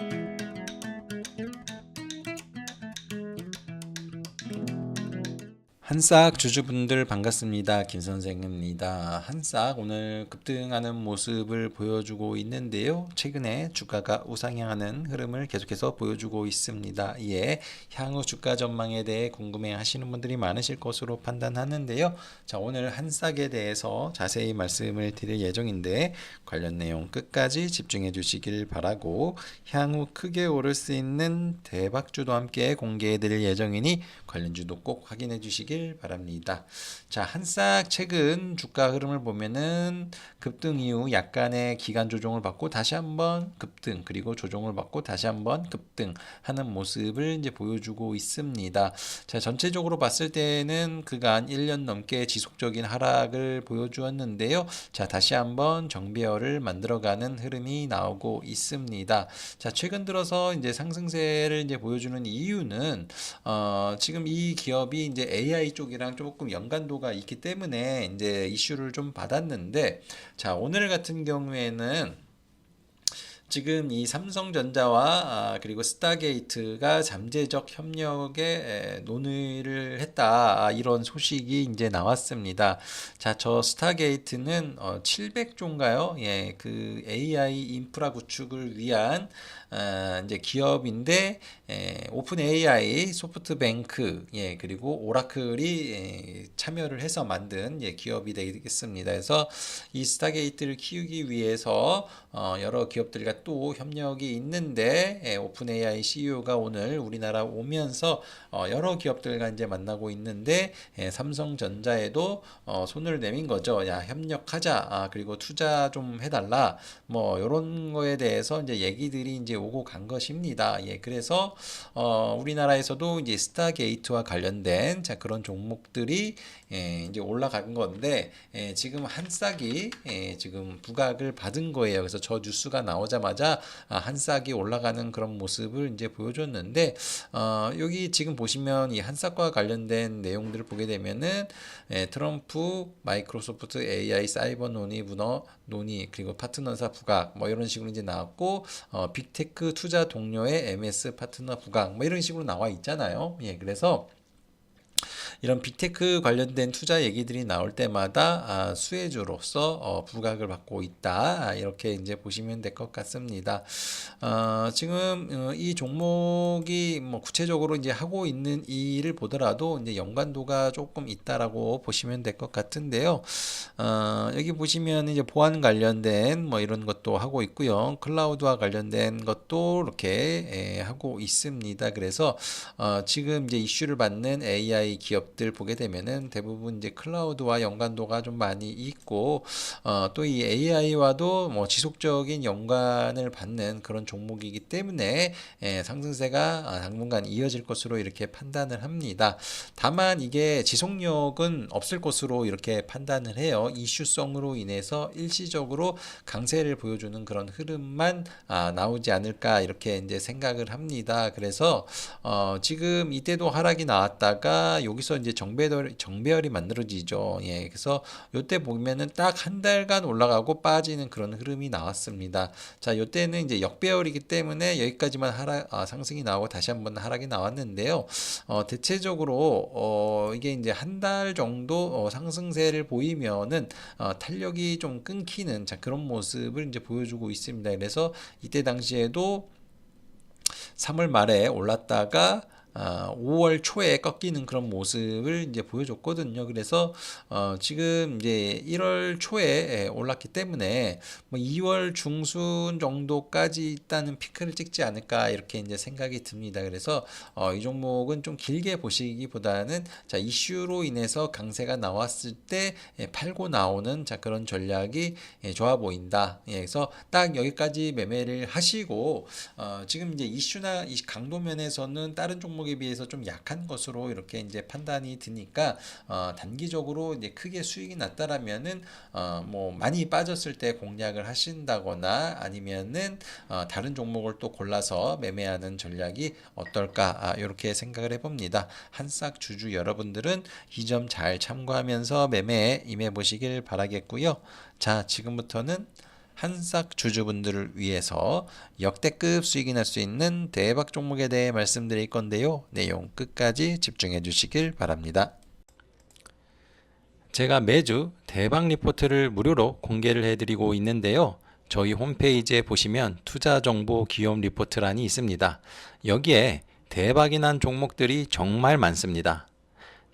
Thank you. 한싹 주주분들 반갑습니다. 김 선생입니다. 한싹 오늘 급등하는 모습을 보여주고 있는데요. 최근에 주가가 우상향하는 흐름을 계속해서 보여주고 있습니다. 예, 향후 주가 전망에 대해 궁금해 하시는 분들이 많으실 것으로 판단하는데요. 자, 오늘 한싹에 대해서 자세히 말씀을 드릴 예정인데 관련 내용 끝까지 집중해 주시길 바라고 향후 크게 오를 수 있는 대박주도 함께 공개해 드릴 예정이니 관련주도 꼭 확인해 주시길 바랍니다. 자, 한싹 최근 주가 흐름을 보면은 급등 이후 약간의 기간 조정을 받고 다시 한번 급등 그리고 조정을 받고 다시 한번 급등 하는 모습을 이제 보여주고 있습니다. 자, 전체적으로 봤을 때는 그간 1년 넘게 지속적인 하락을 보여주었는데요. 자, 다시 한번 정배열을 만들어가는 흐름이 나오고 있습니다. 자, 최근 들어서 이제 상승세를 이제 보여주는 이유는 어, 지금 이 기업이 이제 AI 쪽이랑 조금 연관도가 있기 때문에 이제 이슈를 좀 받았는데 자 오늘 같은 경우에는 지금 이 삼성전자와 아, 그리고 스타게이트가 잠재적 협력에 에, 논의를 했다 아, 이런 소식이 이제 나왔습니다. 자, 저 스타게이트는 어, 700조인가요? 예, 그 AI 인프라 구축을 위한 아, 이제 기업인데 에, 오픈 AI, 소프트뱅크, 예, 그리고 오라클이 에, 참여를 해서 만든 예, 기업이 되겠습니다. 그래서 이 스타게이트를 키우기 위해서 어, 여러 기업들과 또 협력이 있는데 예, 오픈 AI CEO가 오늘 우리나라 오면서 어, 여러 기업들과 이제 만나고 있는데 예, 삼성전자에도 어, 손을 내민 거죠. 야 협력하자. 아, 그리고 투자 좀 해달라. 뭐 이런 거에 대해서 이제 얘기들이 이제 오고 간 것입니다. 예, 그래서 어, 우리나라에서도 이제 스타게이트와 관련된 자 그런 종목들이 예, 이제 올라간 건데 예, 지금 한 싹이 예, 지금 부각을 받은 거예요. 그래서 저 뉴스가 나오자마자 아, 한 싹이 올라가는 그런 모습을 이제 보여줬는데 어, 여기 지금 보시면 이 한 싹과 관련된 내용들을 보게 되면은 예, 트럼프, 마이크로소프트, AI, 사이버 논의 문어 논의 그리고 파트너사 부각 뭐 이런 식으로 이제 나왔고 어, 빅테크 투자 동료의 MS 파트너 부각 뭐 이런 식으로 나와 있잖아요. 예, 그래서 이런 빅테크 관련된 투자 얘기들이 나올 때마다 아, 수혜주로서 어, 부각을 받고 있다 아, 이렇게 이제 보시면 될 것 같습니다. 어, 지금 어, 이 종목이 뭐 구체적으로 이제 하고 있는 일을 보더라도 이제 연관도가 조금 있다라고 보시면 될 것 같은데요. 어, 여기 보시면 이제 보안 관련된 뭐 이런 것도 하고 있고요. 클라우드와 관련된 것도 이렇게 예, 하고 있습니다. 그래서 어, 지금 이제 이슈를 받는 AI 기업 기업들 보게 되면은 대부분 이제 클라우드와 연관도가 좀 많이 있고 어, 또 이 AI와도 뭐 지속적인 연관을 받는 그런 종목이기 때문에 예, 상승세가 아, 당분간 이어질 것으로 이렇게 판단을 합니다. 다만 이게 지속력은 없을 것으로 이렇게 판단을 해요. 이슈성으로 인해서 일시적으로 강세를 보여주는 그런 흐름만 아, 나오지 않을까 이렇게 이제 생각을 합니다. 그래서 어, 지금 이때도 하락이 나왔다가 여기서 이제 정배열, 정배열이 만들어지죠. 예, 그래서 요때 보면은 딱 한 달간 올라가고 빠지는 그런 흐름이 나왔습니다. 자, 요때는 이제 역배열이기 때문에 여기까지만 하락, 아, 상승이 나오고 다시 한번 하락이 나왔는데요. 어, 대체적으로, 어, 이게 이제 한 달 정도 어, 상승세를 보이면은 어, 탄력이 좀 끊기는 자, 그런 모습을 이제 보여주고 있습니다. 그래서 이때 당시에도 3월 말에 올랐다가 어, 5월 초에 꺾이는 그런 모습을 이제 보여줬거든요. 그래서 어, 지금 이제 1월 초에 올랐기 때문에 뭐 2월 중순 정도까지 있다는 피크를 찍지 않을까 이렇게 이제 생각이 듭니다. 그래서 어, 이 종목은 좀 길게 보시기보다는 자 이슈로 인해서 강세가 나왔을 때 예, 팔고 나오는 자 그런 전략이 예, 좋아 보인다. 예, 그래서 딱 여기까지 매매를 하시고 어, 지금 이제 이슈나 이 강도 면에서는 다른 종목 종목에 비해서 좀 약한 것으로 이렇게 이제 판단이 드니까 어, 단기적으로 이제 크게 수익이 났다라면은 어, 뭐 많이 빠졌을 때 공략을 하신다거나 아니면은 어, 다른 종목을 또 골라서 매매하는 전략이 어떨까 아, 이렇게 생각을 해봅니다. 한싹 주주 여러분들은 이 점 잘 참고하면서 매매에 임해 보시길 바라겠고요. 자 지금부터는 한싹 주주분들을 위해서 역대급 수익이 날 수 있는 대박 종목에 대해 말씀드릴 건데요. 내용 끝까지 집중해 주시길 바랍니다. 제가 매주 대박 리포트를 무료로 공개를 해드리고 있는데요. 저희 홈페이지에 보시면 투자 정보 기업 리포트란이 있습니다. 여기에 대박이 난 종목들이 정말 많습니다.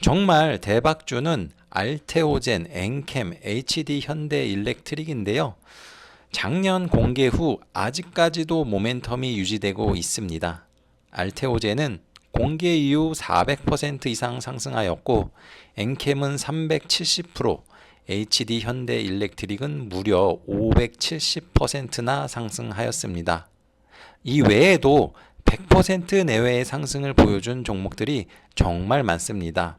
정말 대박주는 알테오젠, 엔캠, HD 현대 일렉트릭인데요. 작년 공개 후 아직까지도 모멘텀이 유지되고 있습니다. 알테오젠은 공개 이후 400% 이상 상승하였고 엔캠은 370%, HD 현대 일렉트릭은 무려 570%나 상승하였습니다. 이 외에도 100% 내외의 상승을 보여준 종목들이 정말 많습니다.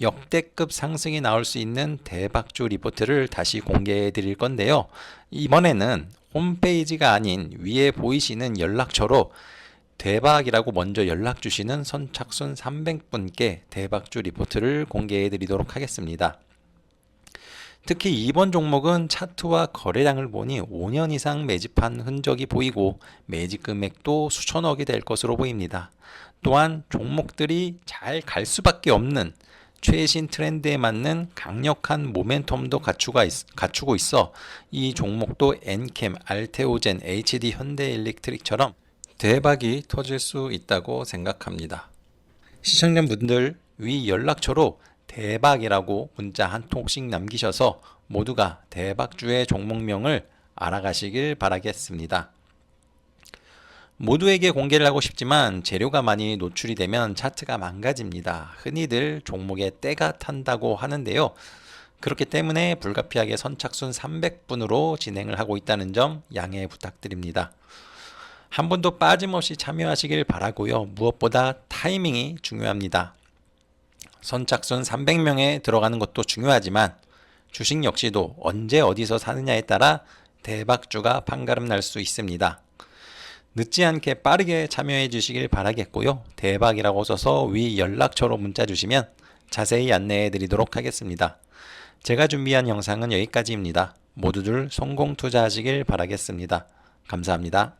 역대급 상승이 나올 수 있는 대박주 리포트를 다시 공개해 드릴 건데요. 이번에는 홈페이지가 아닌 위에 보이시는 연락처로 대박이라고 먼저 연락 주시는 선착순 300분께 대박주 리포트를 공개해 드리도록 하겠습니다. 특히 이번 종목은 차트와 거래량을 보니 5년 이상 매집한 흔적이 보이고 매집 금액도 수천억이 될 것으로 보입니다. 또한 종목들이 잘 갈 수밖에 없는 최신 트렌드에 맞는 강력한 모멘텀도 갖추가 있, 갖추고 있어 이 종목도 엔캠, 알테오젠, HD 현대일렉트릭처럼 대박이 터질 수 있다고 생각합니다. 시청자분들 위 연락처로 대박이라고 문자 한 통씩 남기셔서 모두가 대박주의 종목명을 알아가시길 바라겠습니다. 모두에게 공개를 하고 싶지만 재료가 많이 노출이 되면 차트가 망가집니다. 흔히들 종목에 때가 탄다고 하는데요. 그렇기 때문에 불가피하게 선착순 300분으로 진행을 하고 있다는 점 양해 부탁드립니다. 한 분도 빠짐없이 참여하시길 바라고요. 무엇보다 타이밍이 중요합니다. 선착순 300명에 들어가는 것도 중요하지만 주식 역시도 언제 어디서 사느냐에 따라 대박주가 판가름 날 수 있습니다. 늦지 않게 빠르게 참여해 주시길 바라겠고요. 대박이라고 써서 위 연락처로 문자 주시면 자세히 안내해 드리도록 하겠습니다. 제가 준비한 영상은 여기까지입니다. 모두들 성공 투자하시길 바라겠습니다. 감사합니다.